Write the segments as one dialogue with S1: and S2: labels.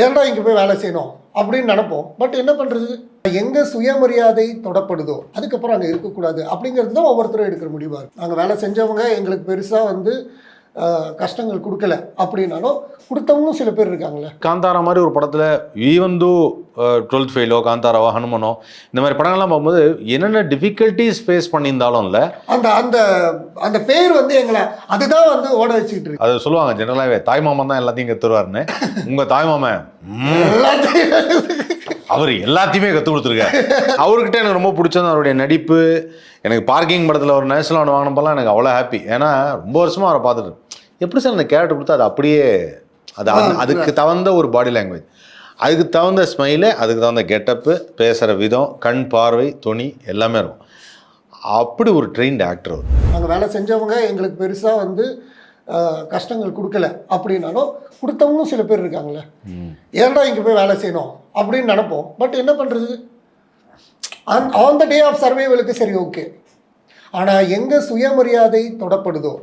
S1: ஏன்டா இங்கே போய் வேலை செய்யணும் அப்படின்னு நினப்போம். பட் என்ன பண்ணுறது எங்கே சுயமரியாதை தொடப்படுதோ அதுக்கப்புறம் அங்கே இருக்கக்கூடாது. அப்படிங்கிறது தான் ஒவ்வொருத்தரும் எடுக்கிற முடிவாக இருக்குது நாங்கள் வேலை செஞ்சவங்க எங்களுக்கு பெருசாக வந்து கஷ்டங்கள் கொடுக்கல அப்படின்னாலும் கொடுத்தவங்களும் சில பேர் இருக்காங்களே
S2: காந்தாரா மாதிரி ஒரு படத்தில் ஈவந்தோ டுவெல்த் ஃபெயிலோ காந்தாராவோ ஹனுமனோ இந்த மாதிரி படங்கள்லாம் பார்க்கும்போது என்னென்ன டிஃபிகல்ட்டிஸ் ஃபேஸ் பண்ணியிருந்தாலும் இல்லை.
S1: அந்த அந்த அந்த பேர் வந்து எங்களை அதுதான் வந்து ஓட வச்சுக்கிட்டு இருக்கு.
S2: அது சொல்லுவாங்க ஜெனரலாகவே தாய்மாமன் தான் எல்லாத்தையும் கற்றுருவாருன்னு உங்கள் தாய்மாமன்
S1: எல்லாத்தையும்
S2: அவர் எல்லாத்தையுமே கற்றுக் கொடுத்துருக்காரு. அவர்கிட்ட எனக்கு ரொம்ப பிடிச்சது அவருடைய நடிப்பு. எனக்கு பார்க்கிங் படத்தில் ஒரு நேஷனல் அவார்டு வாங்கினப்பெல்லாம் எனக்கு அவ்வளோ ஹாப்பி ஏன்னா ரொம்ப வருஷமாக அவரை பார்த்துட்டு எப்படி சார் அந்த கேரக்டர் கொடுத்தா அது அப்படியே அது அதுக்கு தகுந்த ஒரு பாடி லாங்குவேஜ் அதுக்கு தகுந்த ஸ்மைலு அதுக்கு தகுந்த கெட்டப்பு பேசுகிற விதம் கண் பார்வை துணி எல்லாமே இருக்கும். அப்படி ஒரு ட்ரெயின்ட் ஆக்டர் அவர்.
S1: நாங்கள் வேலை செஞ்சவங்க எங்களுக்கு பெருசாக வந்து கஷ்டங்கள் கொடுக்கல அப்படின்னாலும் கொடுத்தவங்களும் சில பேர் இருக்காங்களே ஏன்டா இங்கே போய் வேலை செய்யணும் அப்படின்னு நினைப்போம். பட் என்ன பண்ணுறது ஆன் த டே ஆஃப் சர்வைவலுக்கு சரி ஓகே ஆனால் எங்கே சுயமரியாதை தொடப்படுதோ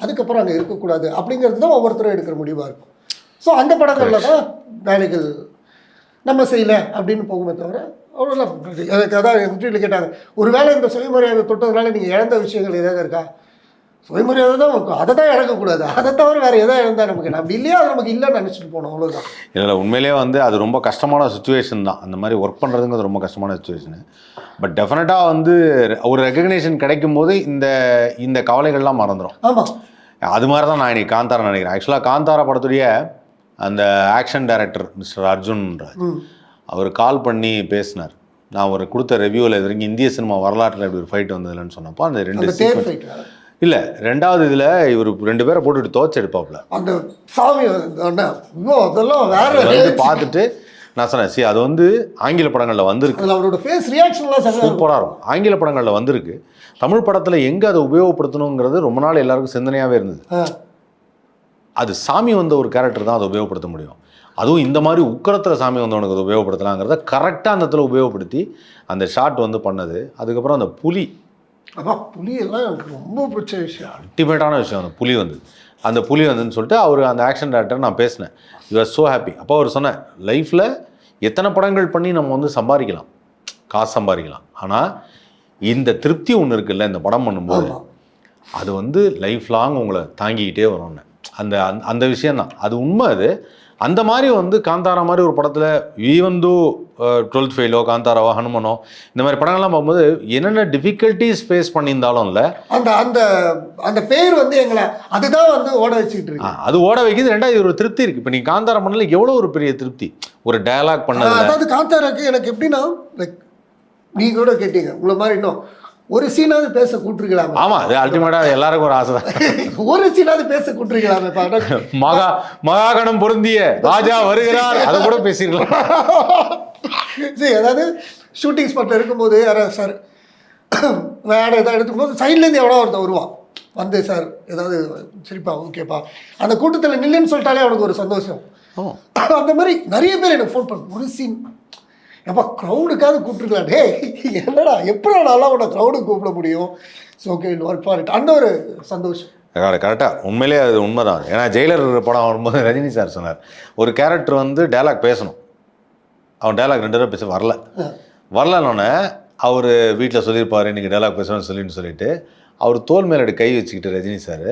S1: அதுக்கப்புறம் அங்கே இருக்கக்கூடாது அப்படிங்கிறது தான் ஒவ்வொருத்தரும் எடுக்கிற முடிவாக இருக்கும். ஸோ அந்த படங்களில் தான் வேலைகள் நம்ம செய்யல அப்படின்னு போகுமே தவிர எனக்கு அதான் இன்டர்வியூவில் கேட்டாங்க ஒருவேளை இந்த சுயமரியாதை தொட்டதுனால நீங்கள் இழந்த விஷயங்கள் ஏதாவது இருக்கா? சுயமரியாதை தான் இருக்கும் அதை தான் இழக்கக்கூடாது. அதை தவிர வேறு எதாவது இழந்தா நமக்கு அப்படி இல்லையா? அது நமக்கு இல்லைன்னு நினச்சிட்டு போனோம். அவ்வளோதான்
S2: இல்லை உண்மையிலேயே வந்து அது ரொம்ப கஷ்டமான சுச்சுவேஷன் தான். அந்த மாதிரி ஒர்க் பண்ணுறதுங்கிறது ரொம்ப கஷ்டமான சுச்சுவேஷனு பட் டெஃபினட்டாக வந்து ஒரு ரெகக்னேஷன் கிடைக்கும் போது இந்த இந்த கவலைகள்லாம் மறந்துடும்
S1: ஆமாம்
S2: அது மாதிரி தான் நான் இன்னைக்கு காந்தாரா நினைக்கிறேன். ஆக்சுவலாக காந்தாரா படத்துடைய அந்த ஆக்ஷன் டைரக்டர் மிஸ்டர் அர்ஜுன்ன்றார்
S1: ம்.
S2: அவர் கால் பண்ணி பேசினார். நான் ஒரு கொடுத்த ரிவ்யூவில் இது வரைக்கும் இந்திய சினிமா வரலாற்றில் இப்படி ஒரு ஃபைட் வந்ததுலன்னு சொன்னப்போ அந்த ரெண்டு இல்லை ரெண்டாவது இதில் இவர் ரெண்டு பேரை போட்டுட்டு துவச்சு எடுப்பாப்புல.
S1: அந்த சாமி அதெல்லாம் வேற
S2: பார்த்துட்டு நான் சொன்னேன் சி அது வந்து ஆங்கில படங்களில் வந்திருக்கு.
S1: அவரோட ஃபேஸ் ரியாக்ஷன்லாம்
S2: சூப்பராக இருக்கும். ஆங்கில படங்களில் வந்திருக்கு. தமிழ் படத்தில் எங்கே அதை உபயோகப்படுத்தணுங்கிறது ரொம்ப நாள் எல்லாருக்கும் சிந்தனையாகவே இருந்தது. அது சாமி வந்த ஒரு கேரக்டர் தான் அதை உபயோகப்படுத்த முடியும். அதுவும் இந்த மாதிரி உக்கரத்தில் சாமி வந்தவனுக்கு அதை உபயோகப்படுத்தலாங்கிறத கரெக்டாக அந்த இடத்துல உபயோகப்படுத்தி அந்த ஷாட் வந்து பண்ணது. அதுக்கப்புறம் அந்த புலி
S1: அப்பா புலியெல்லாம் எனக்கு ரொம்ப பிடிச்ச விஷயம்.
S2: அல்டிமேட்டான விஷயம் அந்த புலி வந்து. அந்த புலி வந்துன்னு சொல்லிட்டு அவர் அந்த ஆக்ஷன் டேரக்டர் நான் பேசினேன். யூ ஆர் ஸோ ஹாப்பி அப்போ அவர் சொன்னேன் லைஃப்பில் எத்தனை படங்கள் பண்ணி நம்ம வந்து சம்பாதிக்கலாம்? காசு சம்பாதிக்கலாம். ஆனால் இந்த திருப்தி ஒன்று இருக்குல்ல இந்த படம் பண்ணும்போது. அது வந்து லைஃப் லாங் உங்களை தாங்கிக்கிட்டே வரும்னு. அந்த அந்த- அந்த விஷயந்தான் அது உண்மை அது. அந்த மாதிரி வந்து காந்தாரா மாதிரி ஒரு படத்தில் ஈவந்தோ டுவெல்த் ஃபெயிலோ காந்தாராவோ ஹனுமனோ இந்த மாதிரி படங்கள்லாம் பார்க்கும்போது என்னென்ன டிஃபிகல்ட்டிஸ் ஃபேஸ் பண்ணியிருந்தாலும் இல்லை
S1: அந்த அந்த அந்த பேர் வந்து எங்களை அதுதான் வந்து ஓட வச்சுக்கிட்டு இருக்கு.
S2: அது ஓட வைக்கிது ரெண்டாவது ஒரு திருப்தி இருக்குது இப்போ நீ காந்தாரா பண்ணல எவ்வளோ ஒரு பெரிய திருப்தி? ஒரு டயலாக் பண்ணதில்ல
S1: அதாவது காந்தாராக்கு எனக்கு எப்படின்னா லைக் நீங்க கூட கேட்டீங்க உங்களை மாதிரி இன்னும் ஒரு சீனாவது பேச கூட்டிருக்கலாமே
S2: ஆமாம் அது அல்டிமேட்டாக எல்லாருக்கும் ஒரு ஆசை தான்
S1: ஒரு சீனாவது பேச கூட்டிருக்கலாமே
S2: மகா மகாகணம் பொருந்திய ராஜா வருகிறார். அதை கூட பேசியிருக்கலாம்
S1: சரி அதாவது ஷூட்டிங் ஸ்பாட்டில் இருக்கும்போது யாராவது சார் வேறு ஏதாவது எடுக்கும்போது சைட்லேருந்து எவ்வளோ ஒருத்தன் வருவான். வந்து சார் ஏதாவது சரிப்பா ஓகேப்பா அந்த கூட்டத்தில் நில்லுன்னு சொல்லிட்டாலே அவனுக்கு ஒரு சந்தோஷம். அந்த மாதிரி நிறைய பேர் எனக்கு ஃபோன் பண்ண. ஒரு சீன் எப்பா க்ரௌடுக்காவது கூப்பிட்டுருக்கலாம் டே என்னடா எப்படி நல்லா உன்னை க்ரௌடுக்கு கூப்பிட முடியும்? So okay work for it அந்த ஒரு சந்தோஷம்
S2: கரெக்டாக உண்மையிலேயே அது உண்மைதான். ஏன்னா ஜெயிலர் படம் வரும்போது ரஜினி சார் சொன்னார் ஒரு கேரக்டர் வந்து டயலாக் பேசணும். அவன் டயலாக் ரெண்டு தடவை பேச வரல. வரலன்னொன்னே அவர் வீட்டில் சொல்லியிருப்பார் இன்றைக்கி டயலாக் பேசணும்னு சொல்லின்னு சொல்லிட்டு அவர் தோல் மேலே அப்படி கை வச்சுக்கிட்டு ரஜினி சார்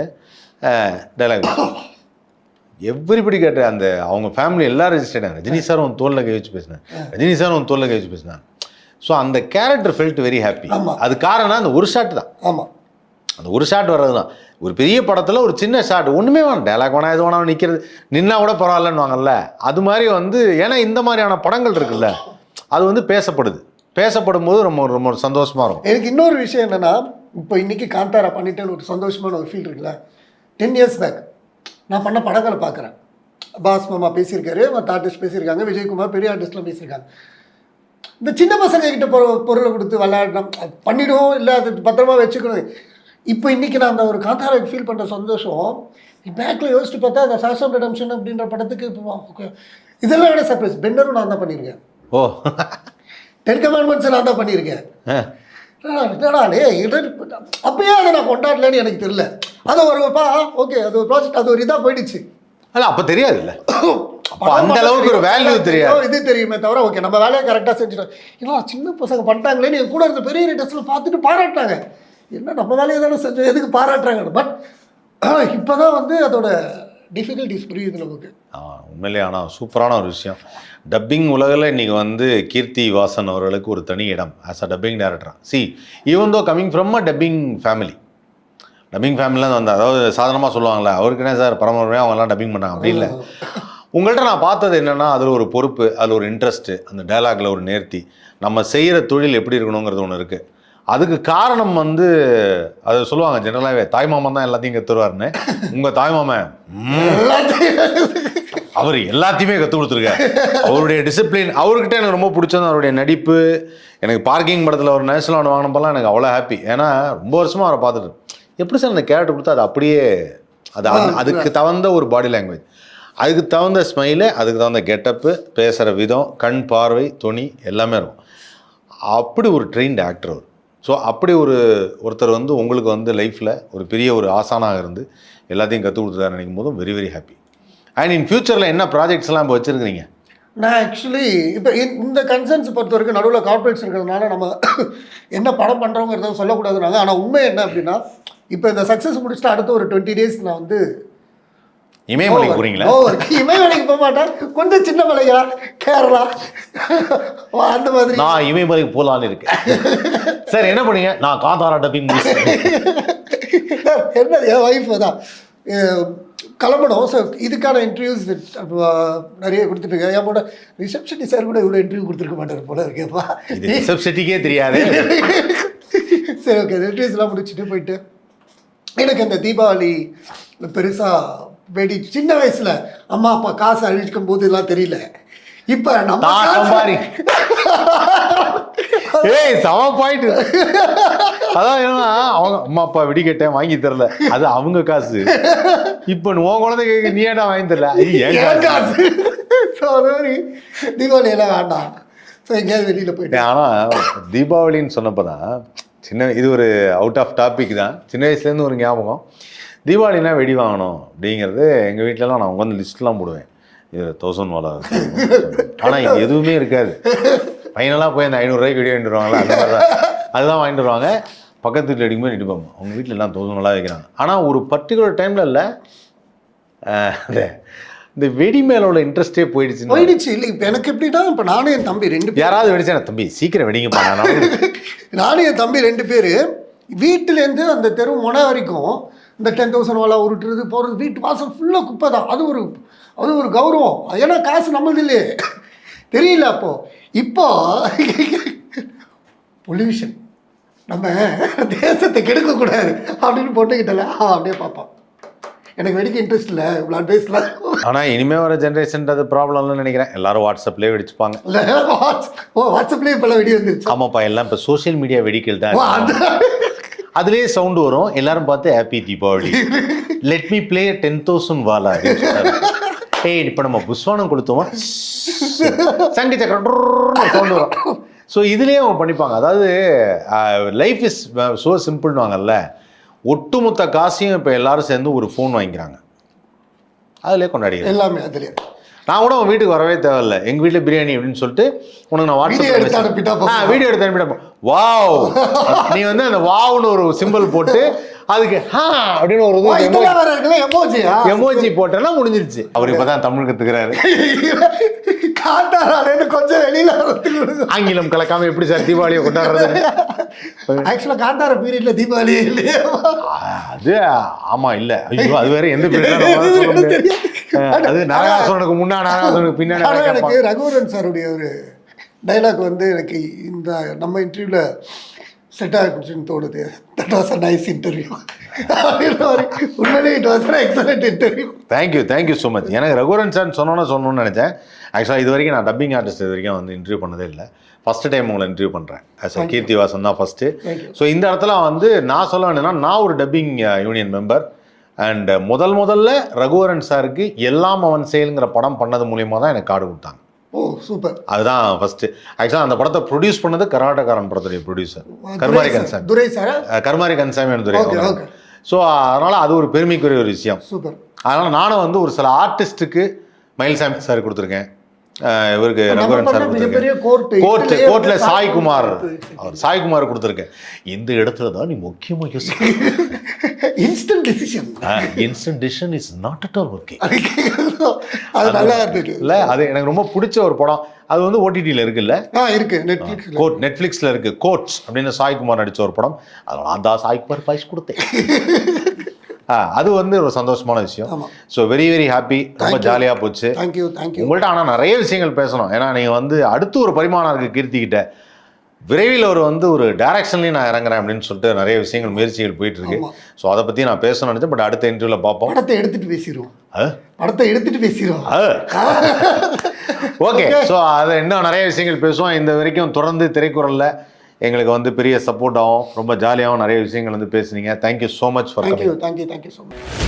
S2: டயலாக் எவ்ரிபடி கேட்ட அந்த அவங்க ஃபேமிலி எல்லாம் ரெஜிஸ்டர்ட் ரஜினி சார் உன் தோலில் கை வச்சு பேசினேன். ரஜினி சார் உன் தோலில் கை வச்சு பேசினான். ஸோ அந்த கேரக்டர் ஃபெல்ட் வெரி ஹாப்பி. அது காரணம் அந்த ஒரு ஷாட் தான்.
S1: ஆமாம்
S2: அந்த ஒரு ஷாட் வர்றது தான். ஒரு பெரிய படத்தில் ஒரு சின்ன ஷாட் ஒன்றுமே வேணும். டைலாக் வேணா எது வேணா நிற்கிறது நின்னா கூட பரவாயில்லன்னு வாங்கல்ல அது மாதிரி வந்து ஏன்னா இந்த மாதிரியான படங்கள் இருக்குல்ல அது வந்து பேசப்படுது. பேசப்படும் போது ரொம்ப ரொம்ப சந்தோஷமா இருக்கும்.
S1: எனக்கு இன்னொரு விஷயம் என்னன்னா இப்போ இன்னைக்கு காந்தாரா பண்ணிட்டேன்னு ஒரு சந்தோஷமான ஒரு ஃபீல் இருக்குல்ல. டென் இயர்ஸ் பேக் நான் பண்ண படங்களை பார்க்குறேன். பாஸ் மாமா பேசியிருக்காரு மற்ற ஆர்டிஸ்ட் பேசியிருக்காங்க விஜயகுமார் பெரிய ஆர்டிஸ்ட்லாம் பேசியிருக்காங்க. இந்த சின்ன பசங்க கிட்ட பொரு பொருளை கொடுத்து விளையாடணும் அது பண்ணிடுவோம் இல்லை அது பத்திரமா வச்சுக்கணும். இப்போ இன்னைக்கு நான் அந்த ஒரு காந்தாராக்கு ஃபீல் பண்ணுற சந்தோஷம் பேக்கில் யோசிச்சு பார்த்தா அந்த சாசம் ரிடம்ஷன் அப்படின்ற படத்துக்கு. இதெல்லாம் விட சர்ப்ரைஸ் பெண்டரும் நான் தான் பண்ணியிருக்கேன்.
S2: ஓ.
S1: டென் கமாண்ட்மெண்ட்ஸ் நான் தான் பண்ணியிருக்கேன். என்னடா, அப்பயே அதை நான் கொண்டாடலன்னு எனக்கு தெரியல. அது ஒரு பா ஓகே அது ஒரு ப்ராஜெக்ட் அது ஒரு இதாக போயிடுச்சு.
S2: இல்ல அப்ப தெரியாதுல்ல. அப்ப அந்த அளவுக்கு ஒரு. வேல்யூ தெரியாது.
S1: இது தெரியுமே தவிர ஓகே நம்ம வேலையை கரெக்டாக செஞ்சுட்டோம். ஏன்னா சின்ன பசங்க பண்ணிட்டாங்களேன்னு என் கூட இருந்த பெரிய ரைட்டர்ஸில் பார்த்துட்டு பாராட்டினாங்க. என்ன நம்ம வேலையை தானே செஞ்சோம் எதுக்கு பாராட்டுறாங்க பட் இப்போ தான் வந்து அதோட டிஃபிகல்ட்டிஸ் புரியுது நமக்கு.
S2: ஆ, உண்மையிலே ஆனால் சூப்பரான ஒரு விஷயம். டப்பிங் உலகில் இன்னைக்கு வந்து கீர்த்தி வாசன் அவர்களுக்கு ஒரு தனி இடம் ஆஸ் அ டப்பிங் டேரக்டரா C even though coming from a dubbing family dubbing ஃபேமிலியில் வந்து அதாவது சாதாரணமாக சொல்லுவாங்களே அவருக்கு என்ன சார் பரம்பரையாக அவங்கெல்லாம் டப்பிங் பண்ணாங்க. அப்படி இல்லை. உங்கள்கிட்ட நான் பார்த்தது என்னென்னா அதில் ஒரு பொறுப்பு அதில் ஒரு இன்ட்ரெஸ்ட்டு அந்த டைலாகில் ஒரு நேர்த்தி. நம்ம செய்கிற தொழில் எப்படி இருக்கணுங்கிறது ஒன்று இருக்குது அதுக்கு காரணம் வந்து அது சொல்லுவாங்க ஜெனரலாகவே தாய்மாமன் தான் எல்லாத்தையும் கற்றுருவாருன்னு உங்கள் தாய்மாமன் அவர் எல்லாத்தையுமே கற்றுக் கொடுத்துருக்காரு. அவருடைய டிசிப்ளின் அவர்கிட்ட எனக்கு ரொம்ப பிடிச்சது அவருடைய நடிப்பு. எனக்கு பார்க்கிங் படத்தில் ஒரு நேஷனல் ஒன்று வாங்கினப்பெல்லாம் எனக்கு அவ்வளோ ஹாப்பி ஏன்னா ரொம்ப வருஷமாக அவரை பார்த்துட்டு எப்படி சார் அந்த கேரக்டர் கொடுத்தா அது அப்படியே அது அது- அதுக்கு தகுந்த ஒரு பாடி லாங்குவேஜ் அதுக்கு தகுந்த ஸ்மைலு அதுக்கு தகுந்த கெட்டப்பு பேசுகிற விதம் கண் பார்வை துணி எல்லாமே இருக்கும். அப்படி ஒரு ட்ரெயின்டு ஆக்டர் அவர். ஸோ அப்படி ஒரு ஒருத்தர் வந்து உங்களுக்கு வந்து லைஃப்பில் ஒரு பெரிய ஒரு ஆசானாக இருந்து எல்லாத்தையும் கற்றுக் கொடுத்துருக்காரு நினைக்கும் போதும் very very happy and in ஃபியூச்சரில் என்ன ப்ராஜெக்ட்ஸ்லாம் இப்போ வச்சுருக்கிறீங்க?
S1: நான் ஆக்சுவலி இப்போ இந்த கன்சர்ன்ஸ் பொறுத்த வரைக்கும் நடுவில் கார்பரேட்ஸ் இருக்கிறதுனால நம்ம என்ன படம் பண்ணுறோங்கிறத சொல்லக்கூடாதுனாங்க ஆனால் உண்மை என்ன அப்படின்னா இப்போ இந்த சக்ஸஸ் முடிச்சுட்டு அடுத்த ஒரு டுவெண்ட்டி டேஸ் நான் வந்து
S2: இமயமலைக்கு போகிறீங்களா
S1: இமயமலைக்கு போக மாட்டேன். கொஞ்சம் சின்ன மலையா கேரளா? அந்த மாதிரி.
S2: நான் இமயமலைக்கு போகலான்னு இருக்கேன். சார் என்ன பண்ணீங்க? நான் காந்தாரா டப்பிங்
S1: என்ன என் ஒய்ஃப் தான். கிளம்பணும். ஸோ இதுக்கான இன்டர்வியூஸ் நிறைய கொடுத்துட்டு என் கூட ரிசப்ஷனிஸ்ட் சார் கூட இவ்வளோ இன்டர்வியூ கொடுத்துருக்க மாட்டார் போல இருக்கேப்பா
S2: ரிசப்ஷனிக்கே தெரியாது.
S1: சரி ஓகே இன்டர்வியூஸ்லாம் முடிச்சுட்டு போயிட்டு எனக்கு அந்த தீபாவளி பெருசாக வெடி சின்ன வயசுல அம்மா அப்பா காசு அழிச்சிக்கும் போது எல்லாம் தெரியல. இப்போ நம்ம
S2: சம்பாரி. ஏய் சம பாயிண்ட் அதான் என்னன்னா அவங்க அம்மா அப்பா வெடிக்கட்டேன் வாங்கி தரல. அது அவங்க காசு. இப்போ உன் குழந்தை கேட்க நீ ஏன்டா வாங்கி தரல? அது
S1: என்
S2: காசு.
S1: காசு. ஸோ அது மாதிரி தீபாவளி எல்லாம் வேண்டாம்? ஸோ எங்கேயாவது வெளியில் போயிட்டேன்
S2: ஆனால் தீபாவளின்னு சொன்னப்பதான் சின்ன இது ஒரு அவுட் ஆஃப் டாபிக் தான். சின்ன வயசுலேருந்து ஒரு ஞாபகம். தீபாவளினா வெடி வாங்கணும் அப்படிங்கிறது எங்கள் வீட்டிலலாம் நான் உட்காந்து லிஸ்ட்லாம் போடுவேன். இது தௌசண்ட் வாலா ஆனால் இது எதுவுமே இருக்காது. ஃபைனலாக போய் அந்த ஐநூறுரூவாய்க்கு வெடி வாங்கிட்டு வருவாங்களா? அந்த மாதிரி தான் அதுதான் வாங்கிட்டு வருவாங்க. பக்கத்து வீட்டில் அடிக்கும்போது இடிப்பாங்க அவங்க வீட்டில் எல்லாம் தௌசண்ட் நல்லா வைக்கிறாங்க. ஆனால் ஒரு பர்டிகுலர் டைமில் இல்லை. இந்த வெடி மேல உள்ள இன்ட்ரெஸ்டே போயிடுச்சுன்னா
S1: போயிடுச்சு. இல்லை இப்போ எனக்கு எப்படின்னா இப்போ நானும் என் தம்பி ரெண்டு பேர்.
S2: யாராவது வெடிச்சா தம்பி சீக்கிரம் வெடிங்கப்பா நான்
S1: நானும் என் தம்பி ரெண்டு பேர். வீட்டிலேருந்து அந்த தெரு முனை வரைக்கும் இந்த டென் தௌசண்ட் வாலா உருட்டுறது போகிறது வீட்டு வாசல் ஃபுல்லாக குப்பை தான். அது ஒரு அது ஒரு கௌரவம். ஏன்னா காசு நம்மளது இல்லையே. தெரியல அப்போ. இப்போ பொல்யூஷன் நம்ம தேசத்தை கெடுக்கக்கூடாது அப்படின்னு போட்டுக்கிட்டல அப்படியே பார்ப்பான் எனக்கு வெடிக்க இன்ட்ரெஸ்ட் இல்லை. இவ்வளோ பேசல.
S2: ஆனா இனிமே வர ஜென்ரேஷன்றது ப்ராப்ளம்னு நினைக்கிறேன். எல்லாரும் வாட்ஸ்அப்லேயே வெடிச்சுப்பாங்க.
S1: இல்லை ஓ வாட்ஸ்அப்லேயே இப்போல்லாம் வெடி வந்துருச்சு?
S2: ஆமாப்பா எல்லாம் இப்போ சோஷியல் மீடியா வெடிக்கல் தான் அதுலயே சவுண்ட் வரும். எல்லாரும் பார்த்து happy Deepavali let me play ten thousand வாலா ஏய் இப்போ நம்ம புஸ்வானம் கொடுத்தோமா சங்கி சக்கரம் சவுண்ட் வரும். ஸோ இதுலேயே அவங்க பண்ணிப்பாங்க. அதாவது லைஃப் இஸ் ஸோ சிம்பிள்னுவாங்கல்ல ஒட்டுமொத்த காசையும் இப்போ எல்லாரும் சேர்ந்து ஒரு ஃபோன் வாங்கிக்கிறாங்க. அதுலேயே கொண்டாடிக்கிறேன்
S1: எல்லாமே அதுலேயே.
S2: நான் கூட உன் வீட்டுக்கு வரவே தேவையில்ல. எங்க வீட்டுல பிரியாணி அப்படின்னு சொல்லிட்டு உனக்கு நான்
S1: Video எடுத்து அனுப்பிட்டா
S2: வாட்ஸ்அப்
S1: போதும்.
S2: வீடியோ எடுத்து அனுப்பிட்டா வாவ். நீ வந்து அந்த வாவ்னு ஒரு சிம்பிள் போட்டு அதுக்கு ஹா அப்படின்னு ஒரு
S1: எமோஜியா
S2: எமோஜி போட்டேன்னா முடிஞ்சிருச்சு. அவர் இப்பதான் தமிழ் கத்துக்கிறாரு.
S1: காட்டாராலேன்னு கொஞ்சம் வெளியில
S2: ஆங்கிலம் கலக்காம எப்படி சார் தீபாவளியை கொண்டாடுறது?
S1: ஆக்சுவலாக காட்டார பீரியட்ல தீபாவளி இல்லையா?
S2: அது ஆமா இல்ல. ஐயோ அது வேற எந்த அது நரகாசுரனுக்கு முன்னா நரகாசுரனுக்கு பின்னாடி.
S1: எனக்கு ரகுவரன் சாருடைய ஒரு டைலாக் வந்து எனக்கு இந்த நம்ம இன்டர்வியூல செட் ஆகிடுச்சுன்னு தோணுது. That was a nice interview உண்மையிலேயே it was excellent interview
S2: thank you thank you so much எனக்கு ரகுவரன் சார் சொன்னோன்னு சொல்லணும்னு நினச்சேன். ஆக்சுவலாக இது வரைக்கும் நான் டப்பிங் ஆர்டிஸ்ட் இது வரைக்கும் வந்து இன்டர்வியூ பண்ணதே இல்லை. ஃபஸ்ட்டு டைம் உங்களை இன்டர்வியூ பண்ணுறேன் ஆஸ் அ கீர்த்தி வாசன் தான் ஃபஸ்ட்டு. ஸோ இந்த இடத்துல வந்து நான் சொல்ல வேண்டியதுன்னா நான் ஒரு டப்பிங் யூனியன் மெம்பர் அண்ட் முதல் முதல்ல ரகுவரன் சாருக்கு எல்லாம் அவன் செயலுங்கிற படம் பண்ணது மூலியமாக தான் எனக்கு கார்டு கொடுத்தாங்க.
S1: ஓ சூப்பர்
S2: அதுதான் ஃபஸ்ட்டு ஆக்சுவலாக அந்த படத்தை ப்ரொடியூஸ் பண்ணது கர்நாடகாரன் படத்துடைய producer Karumari Kansami
S1: Durai sir?
S2: Karumari Kansami Durai
S1: okay okay
S2: so அதனால் அது ஒரு பெருமைக்குரிய ஒரு விஷயம்.
S1: சூப்பர்
S2: அதனால் நானும் வந்து ஒரு சில ஆர்டிஸ்ட்டுக்கு மயில்சாமி சார் கொடுத்துருக்கேன். இவருக்கு ரகுவரன் சார் கொடுத்துருக்கேன்.
S1: கோர்ட்
S2: கோர்ட் கோர்ட்ல சாய்குமார் அவர் சாய்குமார் கொடுத்துருக்கேன். இந்த இடத்துல தான் நீ முக்கியமாக யோசிக்க
S1: instant decision
S2: instant decision is not at all working
S1: அது நல்லா இருந்தது.
S2: இல்லை அது எனக்கு ரொம்ப பிடிச்ச ஒரு படம். அது வந்து ஓடிடியில் இருக்குல்ல?
S1: ஆ இருக்கு. நெட்ஃபிளிக்ஸ்ல
S2: கோட் நெட்ஃப்ளிக்ஸில் இருக்கு. கோட்ஸ் அப்படின்னு சாய்குமார் நடிச்ச ஒரு படம். அதில் நான் தான் சாய்குமார் பரிசு கொடுத்தேன். அது வந்து ஒரு சந்தோஷமான விஷயம். ஸோ வெரி வெரி ஹாப்பி ரொம்ப ஜாலியாக போச்சு.
S1: தேங்க்யூ தேங்க்யூ
S2: உங்கள்கிட்ட ஆனால் நிறைய விஷயங்கள் பேசணும். ஏன்னா நீங்கள் வந்து அடுத்து ஒரு பரிமாணம் இருக்கு கீர்த்திக்கிட்ட விரைவில் ஒரு வந்து ஒரு டைரக்ஷன்லையும் நான் இறங்குறேன் அப்படின்னு சொல்லிட்டு நிறைய விஷயங்கள் முயற்சிகள் போயிட்டு இருக்கு. ஸோ அதை பற்றி நான் பேசணும்னு நினச்சேன் பட் அடுத்த இன்டர்வியூவில் பார்ப்போம்.
S1: படத்தை எடுத்துட்டு பேசிடுவோம்? படத்தை எடுத்துட்டு பேசிடுவோம்.
S2: ஓகே ஸோ அதை இன்னும் நிறைய விஷயங்கள் பேசுவோம். இந்த வரைக்கும் தொடர்ந்து திரைக்குறளில் எங்களுக்கு வந்து பெரிய சப்போர்ட்டாகவும் ரொம்ப ஜாலியாகவும் நிறைய விஷயங்கள் வந்து பேசுனீங்க. Thank you so much for
S1: thank you thank you thank you so much